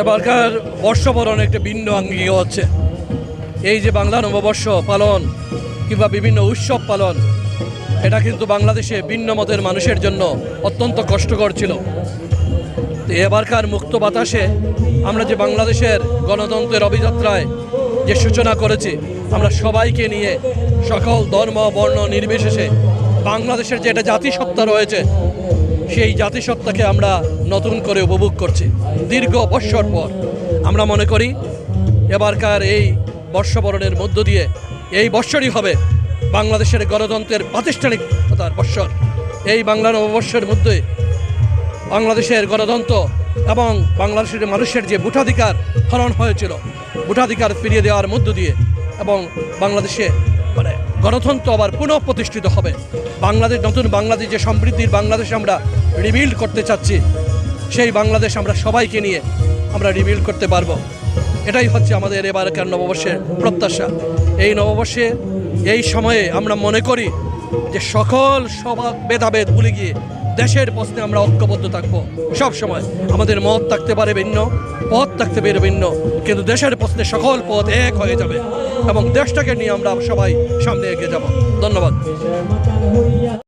এবারকার বর্ষবরণ একটা ভিন্ন আঙ্গিক হচ্ছে এই যে বাংলা নববর্ষ পালন কিংবা বিভিন্ন উৎসব পালন, এটা কিন্তু বাংলাদেশে ভিন্ন মতের মানুষের জন্য অত্যন্ত কষ্টকর ছিল। এবারকার মুক্ত বাতাসে আমরা যে বাংলাদেশের গণতন্ত্রের অভিযাত্রায় যে সূচনা করেছি, আমরা সবাইকে নিয়ে সকল ধর্ম, বর্ণ, নির্বিশেষে বাংলাদেশের যে একটা জাতিসত্তা রয়েছে সেই জাতিসত্তাকে আমরা নতুন করে উপভোগ করছি। দীর্ঘ বৎসর পর আমরা মনে করি, এবারকার এই বর্ষবরণের মধ্য দিয়ে এই বৎসরই হবে বাংলাদেশের গণতন্ত্রের প্রাতিষ্ঠানিকতার বৎসর। এই বাংলা নববর্ষের মধ্যে বাংলাদেশের গণতন্ত্র এবং বাংলাদেশের মানুষের যে ভোটাধিকার হরণ হয়েছিল, ভোটাধিকার ফিরিয়ে দেওয়ার মধ্য দিয়ে এবং বাংলাদেশে গণতন্ত্র আবার পুনঃ প্রতিষ্ঠিত হবে। বাংলাদেশ, নতুন বাংলাদেশ যে সমৃদ্ধির বাংলাদেশ আমরা রিবিল্ড করতে চাচ্ছি, সেই বাংলাদেশ আমরা সবাইকে নিয়ে আমরা রিবিল্ড করতে পারব। এটাই হচ্ছে আমাদের এবারকার নববর্ষের প্রত্যাশা। এই নববর্ষে, এই সময়ে আমরা মনে করি যে সকল সভা ভেদাভেদ ভুলে গিয়ে দেশের প্রশ্নে আমরা ঐক্যবদ্ধ থাকব। সব সময় আমাদের মত থাকতে পারে ভিন্ন, পথ থাকতে পারে ভিন্ন, কিন্তু দেশের প্রশ্নে সকল পথ এক হয়ে যাবে এবং দেশটাকে নিয়ে আমরা সবাই সামনে এগিয়ে যাব। ধন্যবাদ।